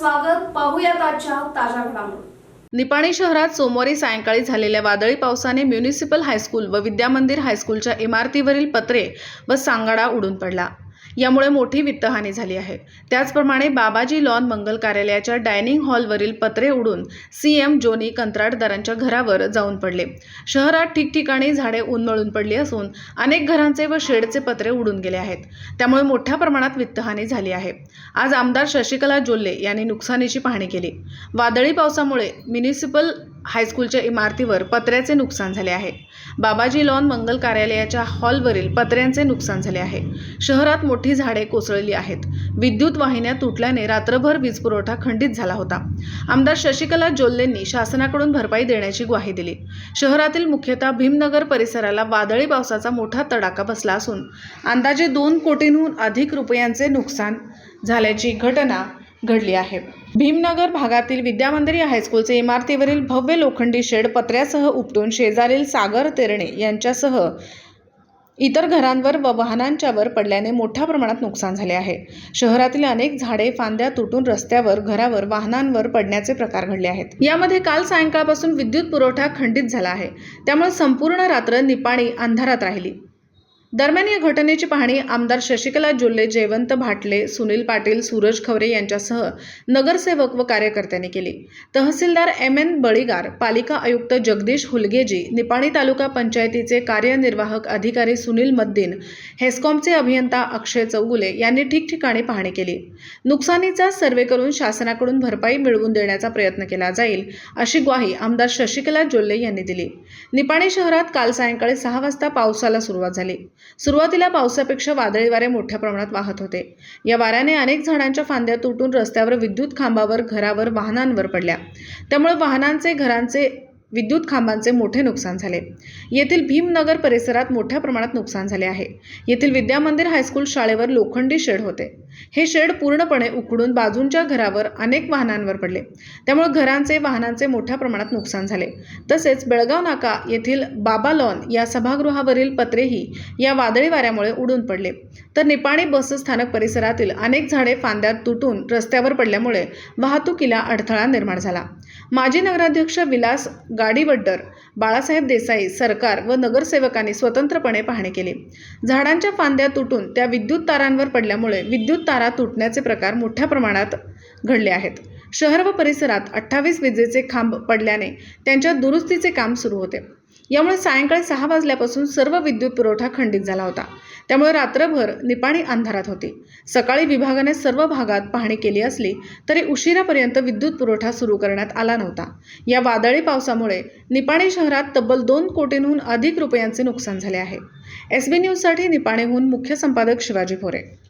स्वागत. पाहूयात आजच्या ताज्या घडामोडी. निपाणी शहरात सोमवारी सायंकाळी झालेल्या वादळी पावसाने म्युनिसिपल हायस्कूल व विद्यामंदिर हायस्कूलच्या इमारतीवरील पत्रे व सांगाडा उडून पडला. यामुळे मोठी वित्तहानी झाली आहे. त्याचप्रमाणे बाबाजी लॉन मंगल कार्यालयाच्या डायनिंग हॉलवरील पत्रे उडून सी एम जोनी कंत्राटदारांच्या घरावर जाऊन पडले. शहरात ठिकठिकाणी झाडे उन्मळून पडली असून अनेक घरांचे व शेडचे पत्रे उडून गेले आहेत. त्यामुळे मोठ्या प्रमाणात वित्तहानी झाली आहे. आज आमदार शशिकला जोल्ले यांनी नुकसानीची पाहणी केली. वादळी पावसामुळे म्युनिसिपल हायस्कूलच्या इमारतीवर पत्र्याचे नुकसान झाले आहे. बाबाजी लॉन मंगल कार्यालयाच्या हॉलवरील पत्र्यांचे नुकसान झाले आहे. शहरात मोठी झाडे कोसळली आहेत. विद्युत वाहिन्या तुटल्याने रात्रभर वीज पुरवठा खंडित झाला होता. आमदार शशिकला जोल्लेंनी शासनाकडून भरपाई देण्याची ग्वाही दिली. शहरातील मुख्यतः भीमनगर परिसराला वादळी पावसाचा मोठा तडाखा बसला असून अंदाजे दोन कोटींहून अधिक रुपयांचे नुकसान झाल्याची घटना घडली आहे. भीमनगर भागातील विद्यामंदिरी हायस्कूलचे इमारतीवरील भव्य लोखंडी शेड पत्र्यासह उपटून शेजारील सागर तेरणे यांच्यासह इतर घरांवर व वाहनांच्यावर पडल्याने मोठ्या प्रमाणात नुकसान झाले आहे. शहरातील अनेक झाडे फांद्या तुटून रस्त्यावर घरावर वाहनांवर पडण्याचे प्रकार घडले आहेत. यामध्ये काल सायंकाळपासून विद्युत पुरवठा खंडित झाला आहे. त्यामुळे संपूर्ण रात्र निपाणी अंधारात राहिली. दरम्यान या घटनेची पाहणी आमदार शशिकला जोल्ले जयवंत भाटले सुनील पाटील सूरज खवरे यांच्यासह नगरसेवक व कार्यकर्त्यांनी केली. तहसीलदार एम. एन. बळीगार पालिका आयुक्त जगदीश हुलगेजी निपाणी तालुका पंचायतीचे कार्यनिर्वाहक अधिकारी सुनील मद्दीन हेस्कॉमचे अभियंता अक्षय चौगुले यांनी ठिकठिकाणी पाहणी केली. नुकसानीचा सर्वे करून शासनाकडून भरपाई मिळवून देण्याचा प्रयत्न केला जाईल अशी ग्वाही आमदार शशिकला जोल्ले यांनी दिली. निपाणी शहरात काल सायंकाळी सहा वाजता पावसाला सुरुवात झाली. सुरुवातीला पावसापेक्षा वादळी वारे मोठ्या प्रमाणात वाहत होते. या वाऱ्याने अनेक झाडांच्या फांद्या तुटून रस्त्यावर विद्युत खांबावर घरावर वाहनांवर पडल्या. त्यामुळे वाहनांचे घरांचे विद्युत खांबांचे मोठे नुकसान झाले. येथील भीमनगर परिसरात मोठ्या प्रमाणात नुकसान झाले आहे. येथील विद्यामंदिर हायस्कूल शाळेवर लोखंडी शेड होते. हे शेड पूर्णपणे उकडून बाजूंच्या घरावर अनेक वाहनांवर पडले. त्यामुळे घरांचे वाहनांचे मोठ्या प्रमाणात नुकसान झाले. तसेच बेळगाव नाका येथील बाबा लॉन या सभागृहावरील पत्रेही या वादळी वाऱ्यामुळे उडून पडले. तर निपाणी बस स्थानक परिसरातील अनेक झाडे फांद्यात तुटून रस्त्यावर पडल्यामुळे वाहतुकीला अडथळा निर्माण झाला. माजी नगराध्यक्ष विलास गाडीवड्डर बाळासाहेब देसाई सरकार व नगरसेवकांनी स्वतंत्रपणे पाहणी केली. झाडांच्या फांद्या तुटून त्या विद्युत तारांवर पडल्यामुळे विद्युत विद्युत तारा तुटण्याचे प्रकार मोठ्या प्रमाणात घडले आहेत. शहर व परिसरात अठ्ठावीस विजेचे खांब पडल्याने त्यांच्या दुरुस्तीचे काम सुरू होते. यामुळे सायंकाळी सहा वाजल्यापासून सर्व विद्युत पुरवठा खंडित झाला होता. त्यामुळे रात्रभर निपाणी अंधारात होती. सकाळी विभागाने सर्व भागात पाहणी केली असली तरी उशिरापर्यंत विद्युत पुरवठा सुरू करण्यात आला नव्हता. या वादळी पावसामुळे निपाणी शहरात तब्बल दोन कोटींहून अधिक रुपयांचे नुकसान झाले आहे. एस बी न्यूजसाठी निपाणीहून मुख्य संपादक शिवाजी भोरे